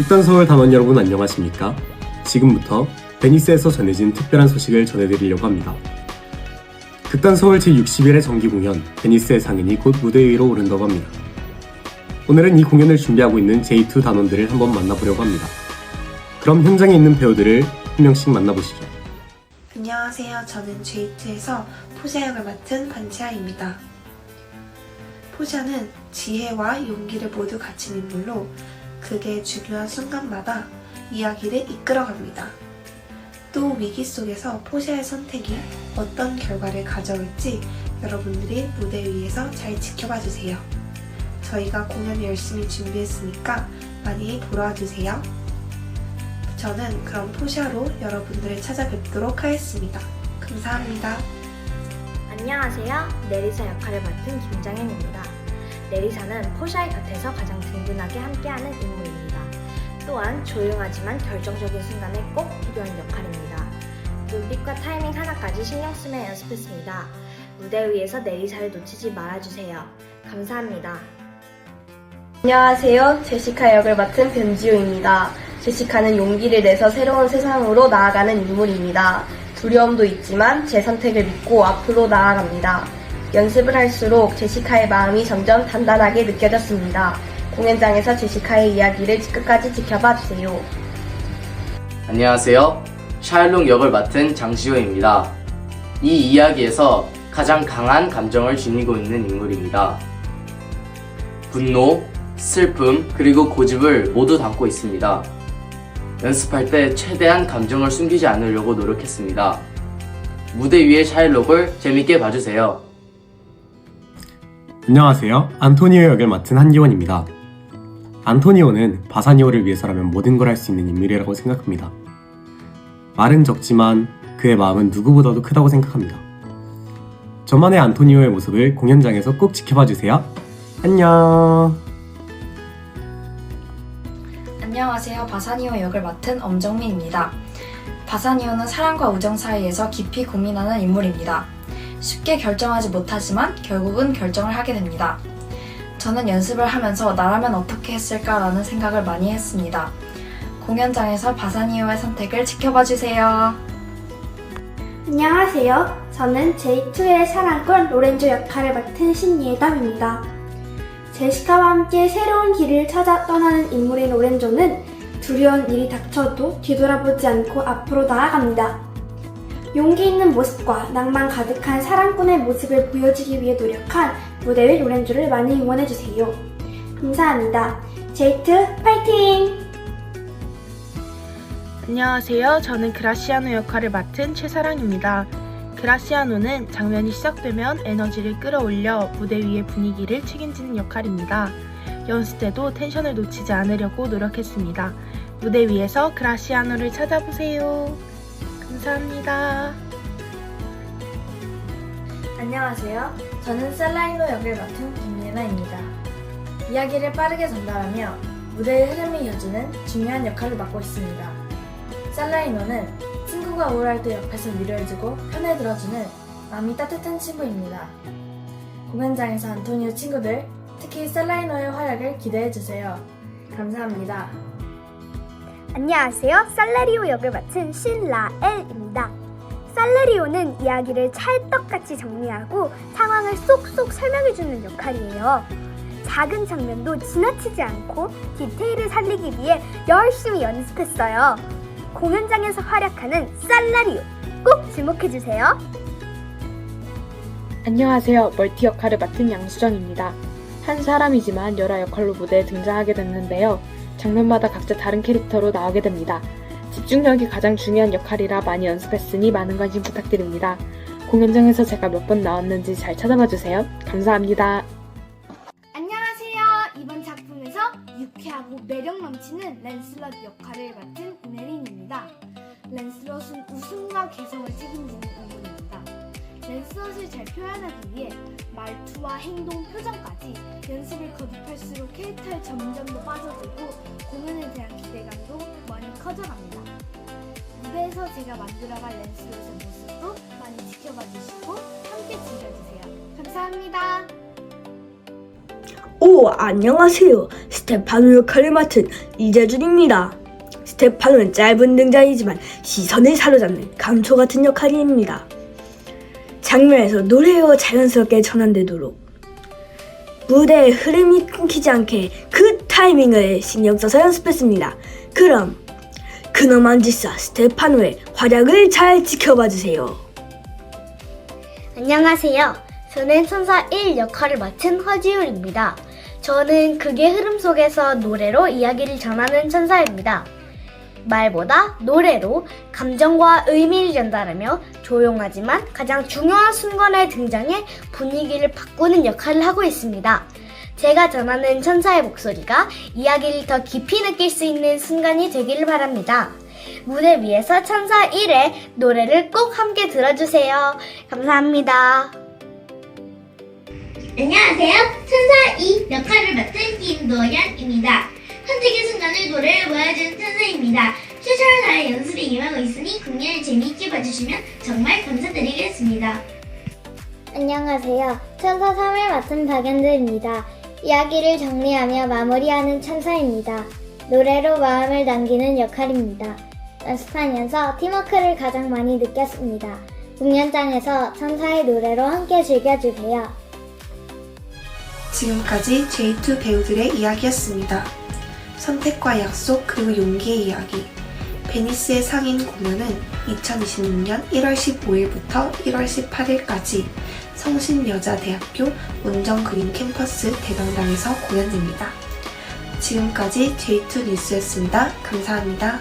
극단 서울 단원 여러분 안녕하십니까? 지금부터 베니스에서 전해진 특별한 소식을 전해드리려고 합니다. 극단 서울 제60일의 정기 공연 베니스의 상인이 곧 무대 위로 오른다고 합니다. 오늘은 이 공연을 준비하고 있는 J2 단원들을 한번 만나보려고 합니다. 그럼 현장에 있는 배우들을 한 명씩 만나보시죠. 안녕하세요. 저는 J2에서 포샤 역을 맡은 반치아입니다. 포샤는 지혜와 용기를 모두 갖춘 인물로 극의 중요한 순간마다 이야기를 이끌어갑니다. 또 위기 속에서 포샤의 선택이 어떤 결과를 가져올지 여러분들이 무대 위에서 잘 지켜봐 주세요. 저희가 공연을 열심히 준비했으니까 많이 보러 와주세요. 저는 그럼 포샤로 여러분들을 찾아뵙도록 하겠습니다. 감사합니다. 안녕하세요. 내리사 역할을 맡은 김장현입니다. 내리사는 포샤의 곁에서 가장 든든하게 함께하는 인물입니다. 또한 조용하지만 결정적인 순간에 꼭 필요한 역할입니다. 눈빛과 타이밍 하나까지 신경 쓰며 연습했습니다. 무대 위에서 내리사를 놓치지 말아주세요. 감사합니다. 안녕하세요. 제시카 역을 맡은 변지호입니다. 제시카는 용기를 내서 새로운 세상으로 나아가는 인물입니다. 두려움도 있지만 제 선택을 믿고 앞으로 나아갑니다. 연습을 할수록 제시카의 마음이 점점 단단하게 느껴졌습니다. 공연장에서 제시카의 이야기를 끝까지 지켜봐 주세요. 안녕하세요. 샤일롱 역을 맡은 장시호입니다. 이 이야기에서 가장 강한 감정을 지니고 있는 인물입니다. 분노, 슬픔, 그리고 고집을 모두 담고 있습니다. 연습할 때 최대한 감정을 숨기지 않으려고 노력했습니다. 무대 위의 샤일록을 재밌게 봐주세요. 안녕하세요. 안토니오 역을 맡은 한기원입니다. 안토니오는 바사니오를 위해서라면 모든 걸 할 수 있는 인물이라고 생각합니다. 말은 적지만 그의 마음은 누구보다도 크다고 생각합니다. 저만의 안토니오의 모습을 공연장에서 꼭 지켜봐 주세요. 안녕. 안녕하세요. 바사니오 역을 맡은 엄정민입니다. 바사니오는 사랑과 우정 사이에서 깊이 고민하는 인물입니다. 쉽게 결정하지 못하지만 결국은 결정을 하게 됩니다. 저는 연습을 하면서 나라면 어떻게 했을까라는 생각을 많이 했습니다. 공연장에서 바사니오의 선택을 지켜봐 주세요. 안녕하세요. 저는 J2의 사랑꾼 로렌조 역할을 맡은 신예담입니다. 제시카와 함께 새로운 길을 찾아 떠나는 인물인 로렌조는 두려운 일이 닥쳐도 뒤돌아보지 않고 앞으로 나아갑니다. 용기 있는 모습과 낭만 가득한 사랑꾼의 모습을 보여주기 위해 노력한 무대 위 로렌조를 많이 응원해주세요. 감사합니다. J2 파이팅! 안녕하세요. 저는 그라시아노 역할을 맡은 최사랑입니다. 그라시아노는 장면이 시작되면 에너지를 끌어올려 무대 위의 분위기를 책임지는 역할입니다. 연습 때도 텐션을 놓치지 않으려고 노력했습니다. 무대 위에서 그라시아노를 찾아보세요. 감사합니다. 안녕하세요. 저는 셀라이노 역을 맡은 김예나입니다. 이야기를 빠르게 전달하며 무대의 흐름을 이어주는 중요한 역할을 맡고 있습니다. 셀라이노는 친구가 우울할 때 옆에서 위로해주고 편을 들어주는 마음이 따뜻한 친구입니다. 공연장에서 안토니오 친구들, 특히 셀라이노의 활약을 기대해주세요. 감사합니다. 안녕하세요. 살레리오 역을 맡은 신라엘입니다. 살레리오는 이야기를 찰떡같이 정리하고 상황을 쏙쏙 설명해주는 역할이에요. 작은 장면도 지나치지 않고 디테일을 살리기 위해 열심히 연습했어요. 공연장에서 활약하는 살라리오 꼭 주목해주세요. 안녕하세요. 멀티 역할을 맡은 양수정입니다. 한 사람이지만 여러 역할로 무대에 등장하게 됐는데요. 장면마다 각자 다른 캐릭터로 나오게 됩니다. 집중력이 가장 중요한 역할이라 많이 연습했으니 많은 관심 부탁드립니다. 공연장에서 제가 몇 번 나왔는지 잘 찾아봐 주세요. 감사합니다. 안녕하세요. 이번 작품에서 유쾌하고 매력 넘치는 랜슬럿 역할을 맡은 우네린입니다. 랜슬럿은 웃음과 개성을 책임지는 랜슬럿을 잘 표현하기 위해 말투와 행동, 표정까지 연습을 거듭할수록 캐릭터에 점점 더 빠져들고 공연에 대한 기대감도 많이 커져갑니다. 무대에서 제가 만들어갈 랜슬럿의 모습도 많이 지켜봐 주시고 함께 즐겨주세요. 감사합니다. 오, 안녕하세요. 스테파노 역할을 맡은 이재준입니다. 스테파노는 짧은 등장이지만 시선을 사로잡는 감초 같은 역할입니다. 장면에서 노래로 자연스럽게 전환되도록 무대의 흐름이 끊기지 않게 그 타이밍을 신경 써서 연습했습니다. 그럼 그놈한 짓사 스테파노의 활약을 잘 지켜봐 주세요. 안녕하세요. 저는 천사 1 역할을 맡은 허지율입니다. 저는 극의 흐름 속에서 노래로 이야기를 전하는 천사입니다. 말보다 노래로 감정과 의미를 전달하며 조용하지만 가장 중요한 순간에 등장해 분위기를 바꾸는 역할을 하고 있습니다. 제가 전하는 천사의 목소리가 이야기를 더 깊이 느낄 수 있는 순간이 되기를 바랍니다. 무대 위에서 천사 1의 노래를 꼭 함께 들어주세요. 감사합니다. 안녕하세요. 천사 2 역할을 맡은 김도연입니다. 선택의 순간을 노래를 보여주는 천사입니다. 있으니 공연을 재미있게 봐주시면 정말 감사드리겠습니다. 안녕하세요. 천사 3을 맡은 박연들입니다. 이야기를 정리하며 마무리하는 천사입니다. 노래로 마음을 남기는 역할입니다. 연습하면서 팀워크를 가장 많이 느꼈습니다. 공연장에서 천사의 노래로 함께 즐겨주세요. 지금까지 J2 배우들의 이야기였습니다. 선택과 약속 그리고 용기의 이야기. 베니스의 상인 공연은 2026년 1월 15일부터 1월 18일까지 성신여자대학교 원정그린 캠퍼스 대강당에서 공연됩니다. 지금까지 J2 뉴스였습니다. 감사합니다.